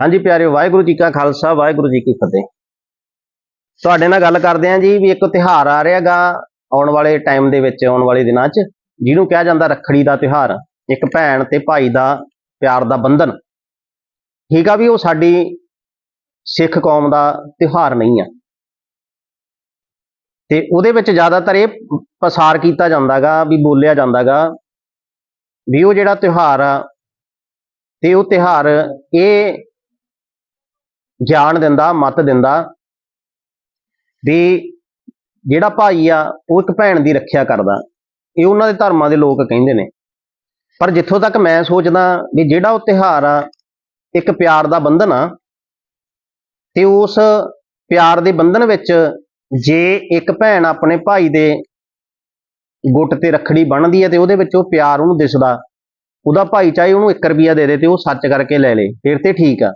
ਹਾਂਜੀ ਪਿਆਰਿਓ, ਵਾਹਿਗੁਰੂ ਜੀ ਕਾ ਖਾਲਸਾ, ਵਾਹਿਗੁਰੂ ਜੀ ਕੀ ਫਤਿਹ। ਤੁਹਾਡੇ ਨਾਲ ਗੱਲ ਕਰਦੇ ਆਂ ਜੀ ਵੀ ਇੱਕ ਤਿਉਹਾਰ ਆ ਰਿਹਾਗਾ ਆਉਣ ਵਾਲੇ ਟਾਈਮ ਦੇ ਵਿੱਚ, ਆਉਣ ਵਾਲੇ ਦਿਨਾਂ 'ਚ, ਜਿਹਨੂੰ ਕਿਹਾ ਜਾਂਦਾ ਰੱਖੜੀ ਦਾ ਤਿਉਹਾਰ, ਇੱਕ ਭੈਣ ਤੇ ਭਾਈ ਦਾ ਪਿਆਰ ਦਾ ਬੰਧਨ। ਠੀਕ ਆ ਵੀ ਉਹ ਸਾਡੀ ਸਿੱਖ ਕੌਮ ਦਾ ਤਿਉਹਾਰ ਨਹੀਂ ਆ। ਤੇ ਉਹਦੇ ਵਿੱਚ ਜ਼ਿਆਦਾਤਰ ਇਹ ਪਸਾਰ ਕੀਤਾ ਜਾਂਦਾਗਾ, ਵੀ ਬੋਲਿਆ ਜਾਂਦਾਗਾ, ਵੀ ਉਹ ਜਿਹੜਾ ਤਿਉਹਾਰ ਆ, ਤੇ ਉਹ ਤਿਉਹਾਰ ਇਹ ਗਿਆਨ ਦਿੰਦਾ, ਮਤ ਦਿੰਦਾ, ਵੀ ਜਿਹੜਾ ਭਾਈ ਆ, ਉਹ ਇੱਕ ਭੈਣ ਦੀ ਰੱਖਿਆ ਕਰਦਾ। ਇਹ ਉਹਨਾਂ ਦੇ ਧਰਮਾਂ ਦੇ ਲੋਕ ਕਹਿੰਦੇ ਨੇ। ਪਰ ਜਿੱਥੋਂ ਤੱਕ ਮੈਂ ਸੋਚਦਾ ਵੀ ਜਿਹੜਾ ਉਹ ਤਿਉਹਾਰ ਆ, ਇੱਕ ਪਿਆਰ ਦਾ ਬੰਧਨ ਆ, ਤੇ ਉਸ ਪਿਆਰ ਦੇ ਬੰਧਨ ਵਿੱਚ ਜੇ ਇੱਕ ਭੈਣ ਆਪਣੇ ਭਾਈ ਦੇ ਗੁੱਟ ਤੇ ਰੱਖੜੀ ਬੰਨ੍ਹਦੀ ਹੈ ਤੇ ਉਹਦੇ ਵਿੱਚ ਉਹ ਪਿਆਰ ਉਹਨੂੰ ਦਿਸਦਾ, ਉਹਦਾ ਭਾਈ ਚਾਹੇ ਉਹਨੂੰ 1 ਰੁਪਿਆ ਦੇ ਦੇ ਤੇ ਉਹ ਸੱਚ ਕਰਕੇ ਲੈ ਲੇ, ਫਿਰ ਤੇ ਠੀਕ ਆ।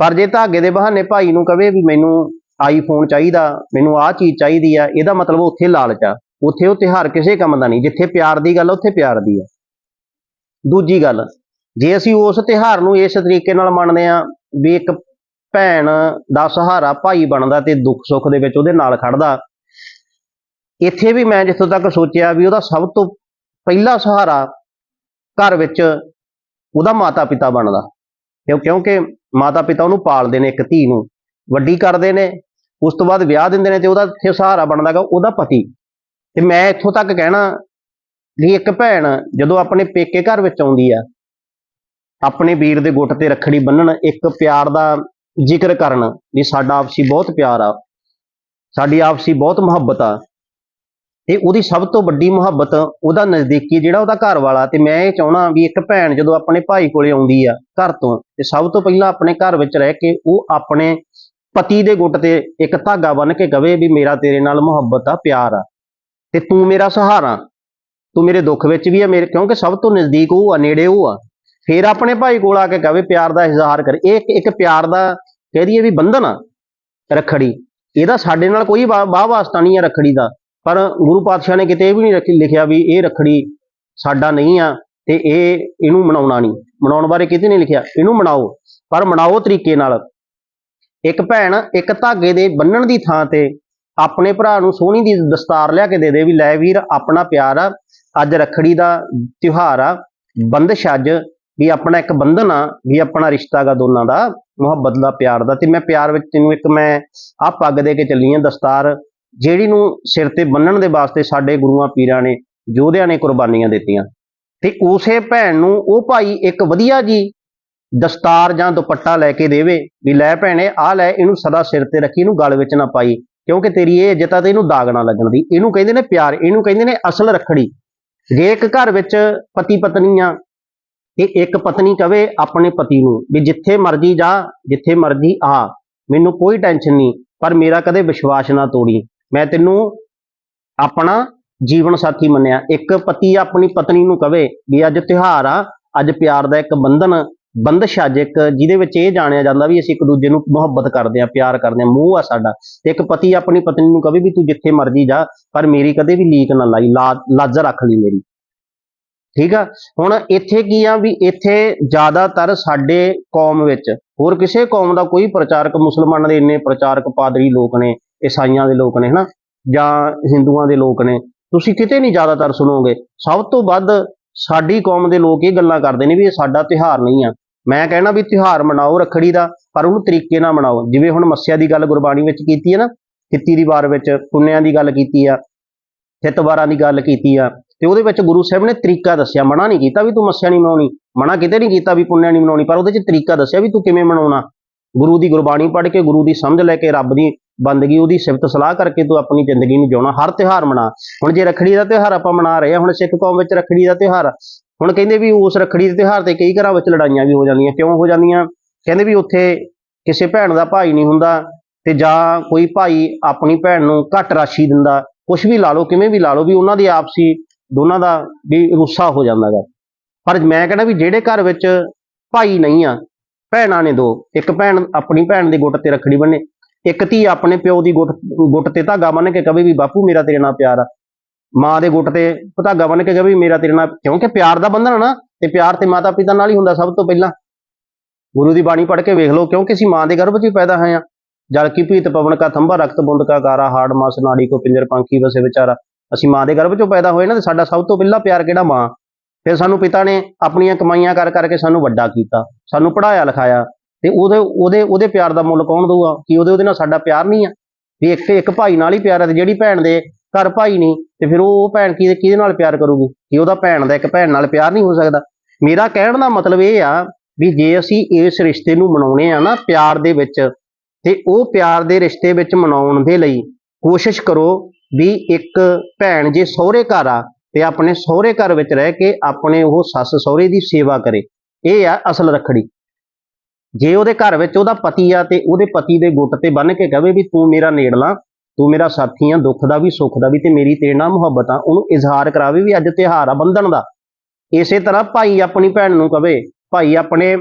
ਪਰ ਜੇ ਧਾਗੇ ਦੇ ਬਹਾਨੇ ਭਾਈ ਨੂੰ ਕਵੇ ਵੀ ਮੈਨੂੰ ਆਈਫੋਨ ਚਾਹੀਦਾ, ਮੈਨੂੰ ਆਹ ਚੀਜ਼ ਚਾਹੀਦੀ ਆ, ਇਹਦਾ ਮਤਲਬ ਉੱਥੇ ਲਾਲਚ ਆ। ਉੱਥੇ ਉਹ ਤਿਉਹਾਰ ਕਿਸੇ ਕੰਮ ਦਾ ਨਹੀਂ, ਜਿੱਥੇ ਪਿਆਰ ਦੀ ਗੱਲ ਉੱਥੇ ਪਿਆਰ ਦੀ ਆ। ਦੂਜੀ ਗੱਲ, ਜੇ ਅਸੀਂ ਉਸ ਤਿਉਹਾਰ ਨੂੰ ਇਸ ਤਰੀਕੇ ਨਾਲ ਮੰਨਦੇ ਆ ਵੀ ਇੱਕ ਭੈਣ ਦਾ ਸਹਾਰਾ ਭਾਈ ਬਣਦਾ ਤੇ ਦੁੱਖ ਸੁੱਖ ਦੇ ਵਿੱਚ ਉਹਦੇ ਨਾਲ ਖੜਦਾ, ਇੱਥੇ ਵੀ ਮੈਂ ਜਿੱਥੋਂ ਤੱਕ ਸੋਚਿਆ ਵੀ ਉਹਦਾ ਸਭ ਤੋਂ ਪਹਿਲਾ ਸਹਾਰਾ ਘਰ ਵਿੱਚ ਉਹਦਾ ਮਾਤਾ ਪਿਤਾ ਬਣਦਾ ਕਿਉਂਕਿ ਮਾਤਾ ਪਿਤਾ ਉਹਨੂੰ ਪਾਲਦੇ ਨੇ ਇੱਕ ਧੀ ਨੂੰ, ਵੱਡੀ ਕਰਦੇ ਨੇ, ਉਸ ਤੋਂ ਬਾਅਦ ਵਿਆਹ ਦਿੰਦੇ ਨੇ ਤੇ ਉਹਦਾ ਇੱਥੇ ਸਹਾਰਾ ਬਣਦਾਗਾ ਉਹਦਾ ਪਤੀ। ਤੇ ਮੈਂ ਇੱਥੋਂ ਤੱਕ ਕਹਿਣਾ ਵੀ ਇੱਕ ਭੈਣ ਜਦੋਂ ਆਪਣੇ ਪੇਕੇ ਘਰ ਵਿੱਚ ਆਉਂਦੀ ਆ, ਆਪਣੇ ਵੀਰ ਦੇ ਗੁੱਟ ਤੇ ਰੱਖੜੀ ਬੰਨਣ ਇੱਕ ਪਿਆਰ ਦਾ ਜ਼ਿਕਰ ਕਰਨ ਵੀ ਸਾਡਾ ਆਪਸੀ ਬਹੁਤ ਪਿਆਰ ਆ, ਸਾਡੀ ਆਪਸੀ ਬਹੁਤ ਮੁਹੱਬਤ ਆ ਤੇ ਉਹਦੀ ਸਭ ਤੋਂ ਵੱਡੀ ਮੁਹੱਬਤ ਉਹਦਾ ਨਜ਼ਦੀਕੀ ਜਿਹੜਾ ਉਹਦਾ ਘਰ ਵਾਲਾ। ਤੇ ਮੈਂ ਇਹ ਚਾਹਣਾ ਵੀ ਇੱਕ ਭੈਣ ਜਦੋਂ ਆਪਣੇ ਭਾਈ ਕੋਲੇ ਆਉਂਦੀ ਆ ਘਰ ਤੋਂ, ਤੇ ਸਭ ਤੋਂ ਪਹਿਲਾਂ ਆਪਣੇ ਘਰ ਵਿੱਚ ਰਹਿ ਕੇ ਉਹ ਆਪਣੇ ਪਤੀ ਦੇ ਗੁੱਟ ਤੇ ਇੱਕ ਧਾਗਾ ਬੰਨ ਕੇ ਕਵੇ ਵੀ ਮੇਰਾ ਤੇਰੇ ਨਾਲ ਮੁਹੱਬਤ ਆ, ਪਿਆਰ ਆ। ਤੇ ਤੂੰ ਮੇਰਾ ਸਹਾਰਾ। ਤੂੰ ਮੇਰੇ ਦੁੱਖ ਵਿੱਚ ਵੀ ਆ, ਮੇਰੇ ਕਿਉਂਕਿ ਸਭ ਤੋਂ ਨਜ਼ਦੀਕ ਉਹ ਆ, ਨੇੜੇ ਉਹ ਆ। ਫਿਰ ਆਪਣੇ ਭਾਈ ਕੋਲ ਆ ਕੇ ਕਵੇ ਪਿਆਰ ਦਾ ਇਜ਼ਹਾਰ ਕਰ। ਇਹ ਇੱਕ ਇੱਕ ਪਿਆਰ ਦਾ ਕਹਿ ਦਈਏ ਵੀ ਬੰਧਨ ਆ, ਰੱਖੜੀ। ਇਹਦਾ ਸਾਡੇ ਨਾਲ ਕੋਈ ਵਾ- ਵਾਹ ਵਾਸਤਾ ਨਹੀਂ ਆ ਰੱਖੜੀ ਦਾ। ਪਰ ਗੁਰੂ ਪਾਤਸ਼ਾਹ ਨੇ ਕਿਤੇ ਇਹ ਵੀ ਨਹੀਂ ਰੱਖੀ- ਲਿਖਿਆ ਵੀ ਇਹ ਰੱਖੜੀ ਸਾਡਾ ਨਹੀਂ ਆ ਤੇ ਇਹ ਇਹਨੂੰ ਮਨਾਉਣਾ ਨਹੀਂ। ਮਨਾਉਣ ਬਾਰੇ ਕਿਤੇ ਨਹੀਂ ਲਿਖਿਆ। ਇਹਨੂੰ ਮਨਾਓ। ਪਰ ਮਨਾਓ ਤਰੀਕੇ ਨਾਲ। ਇੱਕ ਭੈਣ ਇੱਕ ਧਾਗੇ ਦੇ ਬੰਨਣ ਦੀ ਥਾਂ ਤੇ ਆਪਣੇ ਭਰਾ ਨੂੰ ਸੋਹਣੀ ਦੀ ਦਸਤਾਰ ਲਿਆ ਕੇ ਦੇ ਦੇ ਵੀ ਲੈ ਵੀਰ, ਆਪਣਾ ਪਿਆਰ ਆ, ਅੱਜ ਰੱਖੜੀ ਦਾ ਤਿਉਹਾਰ ਆ। ਬੰਦਸ਼ ਅੱਜ ਵੀ ਆਪਣਾ ਇੱਕ ਬੰਧਨ ਆ, ਵੀ ਆਪਣਾ ਰਿਸ਼ਤਾ ਗਾ ਦੋਨਾਂ ਦਾ, ਮੁਹੱਬਤ ਦਾ, ਪਿਆਰ ਦਾ। ਤੇ ਮੈਂ ਪਿਆਰ ਵਿੱਚ ਤੈਨੂੰ ਇੱਕ ਮੈਂ ਆ ਪੱਗ ਦੇ ਕੇ ਚੱਲੀ ਆ ਦਸਤਾਰ। ਜਿਹੜੀ ਨੂੰ ਸਿਰ ਤੇ ਬੰਨਣ ਦੇ ਵਾਸਤੇ ਸਾਡੇ ਗੁਰੂਆਂ ਪੀਰਾਂ ਨੇ, ਯੋਧਿਆਂ ਨੇ ਕੁਰਬਾਨੀਆਂ ਦਿੱਤੀਆਂ। ਤੇ ਉਸੇ ਭੈਣ ਨੂੰ ਉਹ ਭਾਈ ਇੱਕ ਵਧੀਆ ਜੀ ਦਸਤਾਰ ਜਾਂ ਦੁਪੱਟਾ ਲੈ ਕੇ ਦੇਵੇ, ਵੀ ਲੈ ਭੈਣੇ ਆ ਲੈ, ਇਹਨੂੰ ਸਦਾ ਸਿਰ ਤੇ ਰੱਖੀ, ਇਹਨੂੰ ਗਲ ਵਿੱਚ ਨਾ ਪਾਈ, ਕਿਉਂਕਿ ਤੇਰੀ ਇਹ ਇੱਜ਼ਤ ਆ ਤੇ ਇਹਨੂੰ ਦਾਗ ਨਾ ਲੱਗਣ ਦੀ। ਇਹਨੂੰ ਕਹਿੰਦੇ ਨੇ ਪਿਆਰ, ਇਹਨੂੰ ਕਹਿੰਦੇ ਨੇ ਅਸਲ ਰੱਖੜੀ। ਜੇ ਇੱਕ ਘਰ ਵਿੱਚ ਪਤੀ ਪਤਨੀ ਆ, ਤੇ ਇੱਕ ਪਤਨੀ ਕਵੇ ਆਪਣੇ ਪਤੀ ਨੂੰ, ਵੀ ਜਿੱਥੇ ਮਰਜ਼ੀ ਜਾ, ਜਿੱਥੇ ਮਰਜ਼ੀ ਆ, ਮੈਨੂੰ ਕੋਈ ਟੈਨਸ਼ਨ ਨਹੀਂ, ਪਰ ਮੇਰਾ ਕਦੇ ਵਿਸ਼ਵਾਸ ਨਾ ਤੋੜੀ। ਮੈਂ ਤੈਨੂੰ ਆਪਣਾ ਜੀਵਨ ਸਾਥੀ ਮੰਨਿਆ। ਇੱਕ ਪਤੀ ਆਪਣੀ ਪਤਨੀ ਨੂੰ ਕਵੇ ਵੀ ਅੱਜ ਤਿਉਹਾਰ ਆ, ਅੱਜ ਪਿਆਰ ਦਾ ਇੱਕ ਬੰਧਨ ਬੰਦਸ਼ ਅੱਜ ਇੱਕ, ਜਿਹਦੇ ਵਿੱਚ ਇਹ ਜਾਣਿਆ ਜਾਂਦਾ ਵੀ ਅਸੀਂ ਇੱਕ ਦੂਜੇ ਨੂੰ ਮੁਹੱਬਤ ਕਰਦੇ ਆ ਪਿਆਰ ਕਰਦੇ ਆ ਮੋਹ ਆ ਸਾਡਾ। ਤੇ ਇੱਕ ਪਤੀ ਆਪਣੀ ਪਤਨੀ ਨੂੰ ਕਵੇ ਵੀ ਤੂੰ ਜਿੱਥੇ ਮਰਜ਼ੀ ਜਾ, ਪਰ ਮੇਰੀ ਕਦੇ ਵੀ ਲੀਕ ਨਾ ਲਾਈ, ਲਾ- ਲਾਜ ਰੱਖ ਲਈ ਮੇਰੀ। ਠੀਕ ਆ? ਹੁਣ ਇੱਥੇ ਕੀ ਆ ਵੀ ਇੱਥੇ ਜ਼ਿਆਦਾਤਰ ਸਾਡੇ ਕੌਮ ਵਿੱਚ, ਹੋਰ ਕਿਸੇ ਕੌਮ ਦਾ ਕੋਈ ਪ੍ਰਚਾਰਕ ਮੁਸਲਮਾਨਾਂ ਦੇ ਇੰਨੇ ਪ੍ਰਚਾਰਕ ਪਾਦਰੀ ਲੋਕ ਨੇ ਈਸਾਈਆਂ ਦੇ ਲੋਕ ਨੇ, ਹਨਾ? ਜਾਂ ਹਿੰਦੂਆਂ ਦੇ ਲੋਕ ਨੇ। ਤੁਸੀਂ ਕਿਤੇ ਨਹੀਂ ਜ਼ਿਆਦਾਤਰ ਸੁਣੋਗੇ। ਸਭ ਤੋਂ ਵੱਧ ਸਾਡੀ ਕੌਮ ਦੇ ਲੋਕ ਇਹ ਗੱਲਾਂ ਕਰਦੇ ਨੇ ਵੀ ਇਹ ਸਾਡਾ ਤਿਉਹਾਰ ਨਹੀਂ ਆ। ਮੈਂ ਕਹਿਣਾ ਵੀ ਤਿਉਹਾਰ ਮਨਾਓ ਰੱਖੜੀ ਦਾ, ਪਰ ਉਹਨੂੰ ਤਰੀਕੇ ਨਾਲ ਮਨਾਓ। ਜਿਵੇਂ ਹੁਣ ਮੱਸਿਆ ਦੀ ਗੱਲ ਗੁਰਬਾਣੀ ਵਿੱਚ ਕੀਤੀ ਹੈ ਨਾ ਕਿੱਤੀ ਦੀ ਵਾਰ ਵਿੱਚ ਪੁੰਨਿਆਂ ਦੀ ਗੱਲ ਕੀਤੀ ਆ ਹਿਤਵਾਰਾਂ ਦੀ ਗੱਲ ਕੀਤੀ ਆ, ਤੇ ਉਹਦੇ ਵਿੱਚ ਗੁਰੂ ਸਾਹਿਬ ਨੇ ਤਰੀਕਾ ਦੱਸਿਆ। ਮਨਾ ਨਹੀਂ ਕੀਤਾ ਵੀ ਤੂੰ ਮੱਸਿਆ ਨਹੀਂ ਮਨਾਉਣੀ। ਮਨਾ ਕਿਤੇ ਨਹੀਂ ਕੀਤਾ ਵੀ ਪੁੰਨਿਆ ਨਹੀਂ ਮਨਾਉਣੀ, ਪਰ ਉਹਦੇ 'ਚ ਤਰੀਕਾ ਦੱਸਿਆ ਵੀ ਤੂੰ ਕਿਵੇਂ ਮਨਾਉਣਾ। ਗੁਰੂ ਦੀ ਗੁਰਬਾਣੀ ਪੜ੍ਹ ਕੇ, ਗੁਰੂ ਦੀ ਸਮਝ ਲੈ ਕੇ, ਰੱਬ ਦੀ ਬੰਦਗੀ ਉਹਦੀ ਸਿਫਤ ਸਲਾਹ ਕਰਕੇ ਤੂੰ ਆਪਣੀ ਜ਼ਿੰਦਗੀ ਨੂੰ ਜਿਉਣਾ, ਹਰ ਤਿਉਹਾਰ ਮਨਾ ਹੁਣ ਜੇ ਰੱਖੜੀ ਦਾ ਤਿਉਹਾਰ ਆਪਾਂ ਮਨਾ ਰਹੇ ਹਾਂ, ਹੁਣ ਸਿੱਖ ਕੌਮ ਵਿੱਚ ਰੱਖੜੀ ਦਾ ਤਿਉਹਾਰ ਆ। ਹੁਣ ਕਹਿੰਦੇ ਵੀ ਉਸ ਰੱਖੜੀ ਦੇ ਤਿਉਹਾਰ ਤੇ ਕਈ ਘਰਾਂ ਵਿੱਚ ਲੜਾਈਆਂ ਵੀ ਹੋ ਜਾਂਦੀਆਂ, ਕਿਉਂ ਹੋ ਜਾਂਦੀਆਂ ਕਹਿੰਦੇ ਵੀ ਉੱਥੇ ਕਿਸੇ ਭੈਣ ਦਾ ਭਾਈ ਨਹੀਂ ਹੁੰਦਾ ਤੇ ਜਾਂ ਕੋਈ ਭਾਈ ਆਪਣੀ ਭੈਣ ਨੂੰ ਘੱਟ ਰਾਸ਼ੀ ਦਿੰਦਾ ਕੁਝ ਵੀ ਲਾ ਲਓ, ਕਿਵੇਂ ਵੀ ਲਾ ਲਓ, ਵੀ ਉਹਨਾਂ ਦੀ ਆਪਸੀ ਦੋਨਾਂ ਦਾ ਵੀ ਰੁੱਸਾ ਹੋ ਜਾਂਦਾਗਾ ਪਰ ਮੈਂ ਕਹਿੰਦਾ ਵੀ ਜਿਹੜੇ ਘਰ ਵਿੱਚ ਭਾਈ ਨਹੀਂ ਆ, ਭੈਣਾਂ ਨੇ ਦੋ, ਇੱਕ ਭੈਣ ਆਪਣੀ ਭੈਣ ਦੇ ਗੁੱਟ ਤੇ ਰੱਖੜੀ ਬੰਨੇ ਇੱਕ ਧੀ ਆਪਣੇ ਪਿਓ ਦੀ ਗੁੱਟ ਗੁੱਟ ਤੇ ਧਾਗਾ ਬੰਨ ਕੇ ਕਵੇ ਵੀ ਬਾਪੂ ਮੇਰਾ ਤੇਰੇ ਨਾਲ ਪਿਆਰ ਆ। ਮਾਂ ਦੇ ਗੁੱਟ ਤੇ ਧਾਗਾ ਬੰਨ ਕੇ ਕਵੇ ਵੀ ਮੇਰਾ ਤੇਰੇ ਨਾਲ, ਕਿਉਂਕਿ ਪਿਆਰ ਦਾ ਬੰਧਨ ਨਾ, ਤੇ ਪਿਆਰ ਤੇ ਮਾਤਾ ਪਿਤਾ ਨਾਲ ਹੀ ਹੁੰਦਾ ਸਭ ਤੋਂ ਪਹਿਲਾਂ। ਗੁਰੂ ਦੀ ਬਾਣੀ ਪੜ੍ਹ ਕੇ ਵੇਖ ਲਓ, ਕਿਉਂਕਿ ਅਸੀਂ ਮਾਂ ਦੇ ਗਰਭ 'ਚ ਹੀ ਪੈਦਾ ਹੋਏ ਆ ਜਲ ਕੀ ਭੀਤ ਪਵਨ ਕਾ ਥੰਬਾ ਰਕਤ ਬੁੰਦ ਕਾ ਕਾਰਾ, ਹਾੜ ਮਾਸ ਨਾੜੀ ਕੋ ਪਿੰਜਰ ਪੰਖੀ ਵਸੇ ਵਿਚਾਰਾ। ਅਸੀਂ ਮਾਂ ਦੇ ਗਰਭ 'ਚੋਂ ਪੈਦਾ ਹੋਏ ਨਾ, ਤੇ ਸਾਡਾ ਸਭ ਤੋਂ ਪਹਿਲਾ ਪਿਆਰ ਕਿਹੜਾ ਮਾਂ? ਫਿਰ ਸਾਨੂੰ ਪਿਤਾ ਨੇ ਆਪਣੀਆਂ ਕਮਾਈਆਂ ਕਰ ਕਰਕੇ ਸਾਨੂੰ ਵੱਡਾ ਕੀਤਾ। ਸਾਨੂੰ ਪੜਾਇਆ ਲਿਖਾਇਆ। ਤੇ ਉਹਦੇ ਉਹਦੇ ਉਹਦੇ ਪਿਆਰ ਦਾ ਮੁੱਲ ਕੌਣ ਦਊਗਾ? ਕਿ ਉਹਦੇ ਉਹਦੇ ਨਾਲ ਸਾਡਾ ਪਿਆਰ ਨਹੀਂ ਆ? ਵੀ ਇੱਕ ਇੱਕ ਭਾਈ ਨਾਲ ਹੀ ਪਿਆਰ ਹੈ ਤੇ ਜਿਹੜੀ ਭੈਣ ਦੇ ਘਰ ਭਾਈ ਨਹੀਂ, ਤੇ ਫਿਰ ਉਹ ਭੈਣ ਕਿਹਦੇ ਕਿਹਦੇ ਨਾਲ ਪਿਆਰ ਕਰੂਗੀ? ਕਿ ਉਹਦਾ ਭੈਣ ਦਾ ਇੱਕ ਭੈਣ ਨਾਲ ਪਿਆਰ ਨਹੀਂ ਹੋ ਸਕਦਾ। ਮੇਰਾ ਕਹਿਣ ਦਾ ਮਤਲਬ ਇਹ ਆ ਵੀ ਜੇ ਅਸੀਂ ਇਸ ਰਿਸ਼ਤੇ ਨੂੰ ਮਨਾਉਣੇ ਆ ਨਾ ਪਿਆਰ ਦੇ ਵਿੱਚ, ਤੇ ਉਹ ਪਿਆਰ ਦੇ ਰਿਸ਼ਤੇ ਵਿੱਚ ਮਨਾਉਣ ਦੇ ਲਈ ਕੋਸ਼ਿਸ਼ ਕਰੋ ਵੀ ਇੱਕ ਭੈਣ ਜੇ ਸਹੁਰੇ ਘਰ ਆ ਤੇ ਆਪਣੇ ਸਹੁਰੇ ਘਰ ਵਿੱਚ ਰਹਿ ਕੇ ਆਪਣੇ ਉਹ ਸੱਸ ਸਹੁਰੇ ਦੀ ਸੇਵਾ ਕਰੇ। ਇਹ ਆ ਅਸਲ ਰੱਖੜੀ। ਜੇ ਉਹਦੇ ਘਰ ਵਿੱਚ ਉਹਦਾ ਪਤੀ ਆ ਤੇ ਉਹਦੇ ਪਤੀ ਦੇ ਗੁੱਟ ਤੇ ਬੰਨ ਕੇ ਕਹੇ ਵੀ ਤੂੰ ਮੇਰਾ ਨੇੜਲਾ, ਤੂੰ ਮੇਰਾ ਸਾਥੀ ਆ, ਦੁੱਖ ਦਾ ਵੀ, ਸੁੱਖ ਦਾ ਵੀ ਤੇ ਮੇਰੀ ਤੇਰੇ ਨਾਲ ਮੁਹੱਬਤ ਆ, ਉਹਨੂੰ ਇਜ਼ਹਾਰ ਕਰਾਵੇ ਵੀ ਅੱਜ ਤਿਉਹਾਰ ਆ ਬੰਧਨ ਦਾ। ਇਸੇ ਤਰ੍ਹਾਂ ਭਾਈ ਆਪਣੀ ਭੈਣ ਨੂੰ ਕਵੇ ਭਾਈ ਆਪਣੇ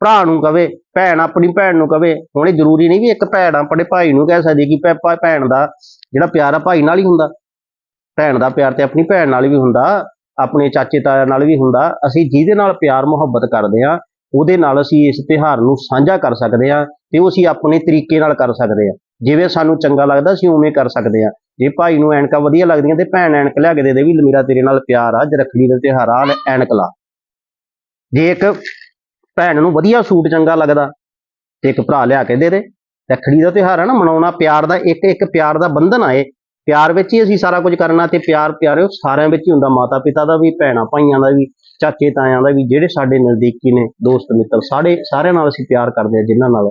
ਭਰਾ ਨੂੰ ਕਵੇ ਭੈਣ ਆਪਣੀ ਭੈਣ ਨੂੰ ਕਵੇ ਹੁਣ ਇਹ ਜ਼ਰੂਰੀ ਨਹੀਂ ਵੀ ਇੱਕ ਭੈਣ ਆਪਣੇ ਭਾਈ ਨੂੰ ਕਹਿ ਸਕਦੀ ਕਿ ਭੈ- ਭੈ- ਭੈਣ ਦਾ ਜਿਹੜਾ ਪਿਆਰ ਆ ਭਾਈ ਨਾਲ ਹੀ ਹੁੰਦਾ। ਭੈਣ ਦਾ ਪਿਆਰ ਤੇ ਆਪਣੀ ਭੈਣ ਨਾਲ ਵੀ ਹੁੰਦਾ, ਆਪਣੇ ਚਾਚੇ ਤਾਇਆ ਨਾਲ ਵੀ ਹੁੰਦਾ, ਅਸੀਂ ਜਿਹਦੇ ਨਾਲ ਪਿਆਰ ਮੁਹੱਬਤ ਕਰਦੇ ਆ ਉਹਦੇ ਨਾਲ ਅਸੀਂ ਇਸ ਤਿਉਹਾਰ ਨੂੰ ਸਾਂਝਾ ਕਰ ਸਕਦੇ ਆ ਤੇ ਉਹ ਅਸੀਂ ਆਪਣੇ ਤਰੀਕੇ ਨਾਲ ਕਰ ਸਕਦੇ ਆ ਜਿਵੇਂ ਸਾਨੂੰ ਚੰਗਾ ਲੱਗਦਾ, ਅਸੀਂ ਉਵੇਂ ਕਰ ਸਕਦੇ ਆ ਜੇ ਭਾਈ ਨੂੰ ਐਨਕਾਂ ਵਧੀਆ ਲੱਗਦੀਆਂ ਤੇ ਭੈਣ ਐਨਕ ਲਿਆ ਕੇ ਦੇ ਦੇ ਵੀ ਮੇਰਾ ਤੇਰੇ ਨਾਲ ਪਿਆਰ ਆ, ਅੱਜ ਰੱਖੜੀ ਦਾ ਤਿਉਹਾਰ ਆ ਐਨਕ ਲਾ। ਜੇ ਇੱਕ ਭੈਣ ਨੂੰ ਵਧੀਆ ਸੂਟ ਚੰਗਾ ਲੱਗਦਾ ਤੇ ਇੱਕ ਭਰਾ ਲਿਆ ਕੇ ਦੇ ਦੇ। ਰੱਖੜੀ ਦਾ ਤਿਉਹਾਰ ਹੈ ਨਾ, ਮਨਾਉਣਾ, ਪਿਆਰ ਦਾ ਇੱਕ ਇੱਕ ਪਿਆਰ ਦਾ ਬੰਧਨ ਆਏ ਪਿਆਰ ਵਿੱਚ ਹੀ ਅਸੀਂ ਸਾਰਾ ਕੁਝ ਕਰਨਾ ਤੇ ਪਿਆਰ ਪਿਆਰਿਓ ਸਾਰਿਆਂ ਵਿੱਚ ਹੀ ਹੁੰਦਾ ਮਾਤਾ ਪਿਤਾ ਦਾ ਵੀ ਭੈਣਾਂ ਭਾਈਆਂ ਦਾ ਵੀ। ਚਾਚੇ ਤਾਇਆਂ ਦਾ ਵੀ ਜਿਹੜੇ ਸਾਡੇ ਨਜ਼ਦੀਕੀ ਨੇ ਦੋਸਤ ਮਿੱਤਰ ਸਾਰੇ ਸਾਰਿਆਂ ਨਾਲ ਅਸੀਂ ਪਿਆਰ ਕਰਦੇ ਆ ਜਿਨ੍ਹਾਂ ਨਾਲ।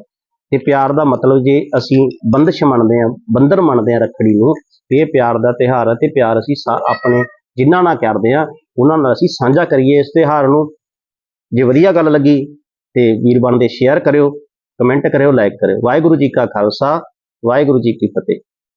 ਤੇ ਪਿਆਰ ਦਾ ਮਤਲਬ ਜੇ ਅਸੀਂ ਬੰਦਸ਼ ਮੰਨਦੇ ਆ ਬੰਦਰ ਮੰਨਦੇ ਆ ਰੱਖੜੀ ਨੂੰ, ਤੇ ਇਹ ਪਿਆਰ ਦਾ ਤਿਉਹਾਰ ਹੈ ਤੇ ਪਿਆਰ ਅਸੀਂ ਸਾ- ਆਪਣੇ ਜਿਨ੍ਹਾਂ ਨਾਲ ਕਰਦੇ ਆ ਉਹਨਾਂ ਨਾਲ ਅਸੀਂ ਸਾਂਝਾ ਕਰੀਏ ਇਸ ਤਿਉਹਾਰ ਨੂੰ। ਜੇ ਵਧੀਆ ਗੱਲ ਲੱਗੀ ਤੇ ਵੀਰ ਬਣਦੇ, ਸ਼ੇਅਰ ਕਰਿਓ, ਕਮੈਂਟ ਕਰਿਓ, ਲਾਈਕ ਕਰਿਓ। ਵਾਹਿਗੁਰੂ ਜੀ ਕਾ ਖਾਲਸਾ, ਵਾਹਿਗੁਰੂ ਜੀ ਕੀ ਫਤਿਹ।